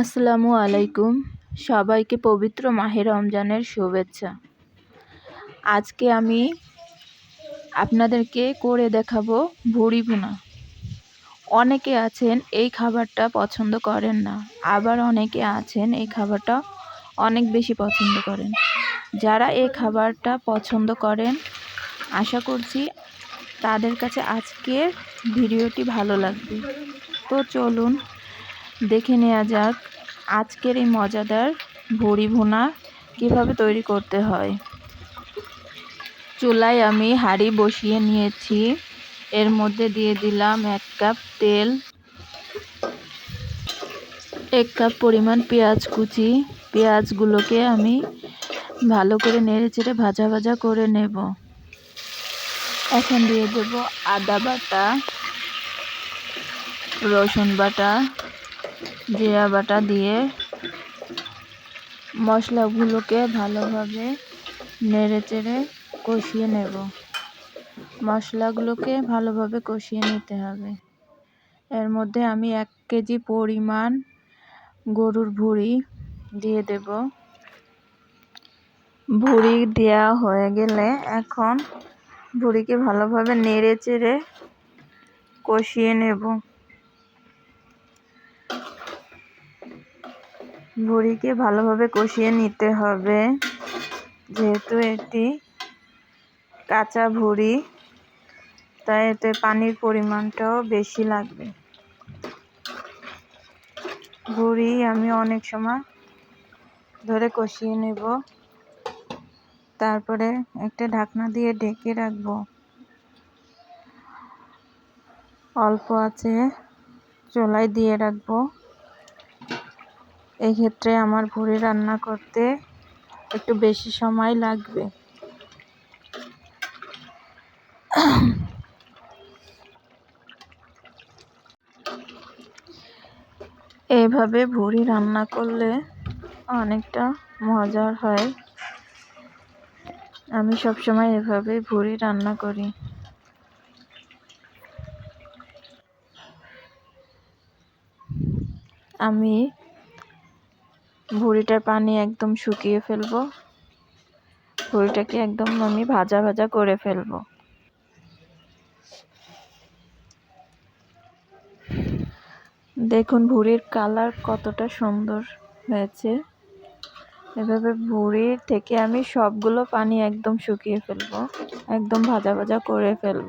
আসসালামু আলাইকুম। সবাইকে পবিত্র মাহে রমজানের শুভেচ্ছা। আজকে আমি আপনাদেরকে করে দেখাবো ভুড়ি ভুনা। অনেকে আছেন, এই খাবারটা পছন্দ করেন না। আবার অনেকে আছেন, এই খাবারটা অনেক বেশি পছন্দ করেন। যারা এই খাবারটা পছন্দ করেন, আশা করছি তাদের কাছে আজকের ভিডিওটি ভালো লাগবে। তো চলুন দেখে নেওয়া যাক আজকের এই মজাদার ভুড়ি ভুনা কীভাবে তৈরি করতে হয়। চুলায় আমি হাঁড়ি বসিয়ে নিয়েছি। এর মধ্যে দিয়ে দিলাম এক কাপ তেল, এক কাপ পরিমাণ পেঁয়াজ কুচি। পেঁয়াজগুলোকে আমি ভালো করে নেড়ে চেড়ে ভাজা ভাজা করে নেব। এখন দিয়ে দেব আদা বাটা, রসুন বাটা জিরা বাটা দিয়ে মশলাগুলোকে ভালোভাবে নেড়ে চেড়ে কষিয়ে নেব। মশলাগুলোকে ভালোভাবে কষিয়ে নিতে হবে। এর মধ্যে আমি এক কেজি পরিমাণ গরুর ভুঁড়ি দিয়ে দেব। ভুঁড়ি দেওয়া হয়ে গেলে এখন ভুঁড়িকে ভালোভাবে নেড়ে চেড়ে কষিয়ে নেব। ভুড়িকে ভালোভাবে কষিয়ে নিতে হবে। যেহেতু এটি কাঁচা ভুড়ি, তাই এতে পানির পরিমাণটাও বেশি লাগবে। ভুড়ি আমি অনেক সময় ধরে কষিয়ে নেব। তারপরে একটা ঢাকনা দিয়ে ঢেকে রাখব। অল্প আছে, চোলায় দিয়ে রাখব। এক্ষেত্রে আমার ভুড়ি রান্না করতে একটু বেশি সময় লাগবে। এইভাবে ভুড়ি রান্না করলে অনেকটা মজার হয়। আমি সবসময় এভাবে ভুড়ি রান্না করি। আমি ভুড়িটার পানি একদম শুকিয়ে ফেলব। ভুড়িটাকে একদম আমি ভাজা ভাজা করে ফেলব। দেখুন ভুড়ির কালার কতটা সুন্দর হয়েছে। এভাবে ভুড়ির থেকে আমি সবগুলো পানি একদম শুকিয়ে ফেলব, একদম ভাজা ভাজা করে ফেলব।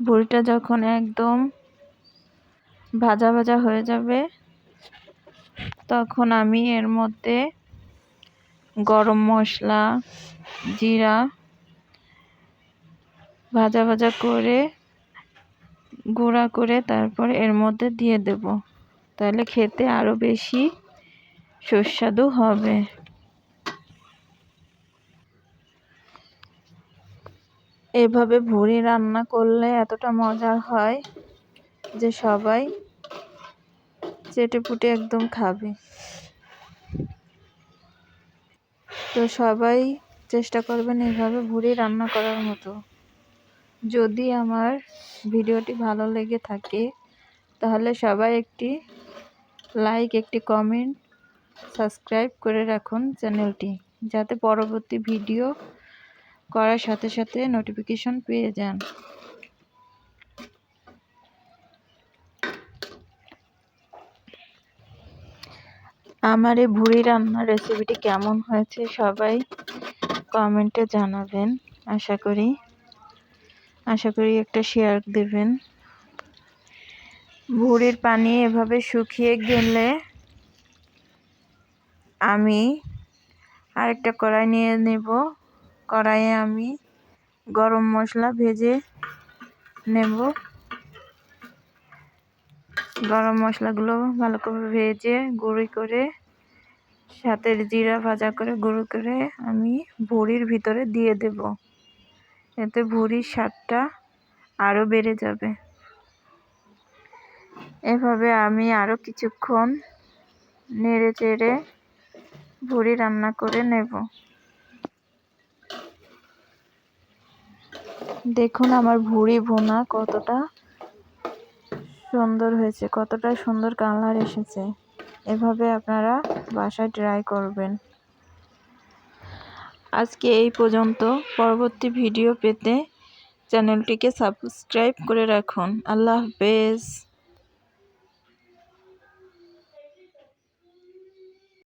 বড়িটা যখন একদম ভাজা ভাজা হয়ে যাবে, তখন আমি এর মধ্যে গরম মশলা, জিরা ভাজা ভাজা করে গুঁড়া করে তারপর এর মধ্যে দিয়ে দেব। তাহলে খেতে আরও বেশি সুস্বাদু হবে। এভাবে ভুড়ি রান্না করলে এতটা মজার হয় যে সবাই চেটে পুটে একদম খাবে। তো সবাই চেষ্টা করবেন এইভাবে ভুড়ি রান্না করার মতো। যদি আমার ভিডিওটি ভালো লেগে থাকে, তাহলে সবাই একটি লাইক, একটি কমেন্ট, সাবস্ক্রাইব করে রাখুন চ্যানেলটি, যাতে পরবর্তী ভিডিও করার সাথে সাথে নোটিফিকেশন পেয়ে যান। আমার এই ভুড়ি রান্নার রেসিপিটি কেমন হয়েছে সবাই কমেন্টে জানাবেন, আশা করি। আশা করি একটা শেয়ার দেবেন। ভুড়ির পানি এভাবে শুকিয়ে গেলে আমি আরেকটা কড়াই নিয়ে নেব। কড়াইয়ে আমি গরম মশলা ভেজে নেব। গরম মশলাগুলো ভালো করে ভেজে গুঁড়ি করে সাথে জিরা ভাজা করে গুঁড়ো করে আমি ভুড়ির ভিতরে দিয়ে দেব। এতে ভুড়ির স্বাদটা আরও বেড়ে যাবে। এভাবে আমি আরও কিছুক্ষণ নেড়ে চেড়ে ভুড়ি রান্না করে নেব। দেখুন আমার ভুড়ি ভোনা কতটা সুন্দর হয়েছে, কতটা সুন্দর কালার এসেছে। এভাবে আপনারা বাসায় ট্রাই করবেন। আজকে এই পর্যন্ত। পরবর্তী ভিডিও পেতে চ্যানেলটিকে সাবস্ক্রাইব করে রাখুন। আল্লাহ হাফেজ।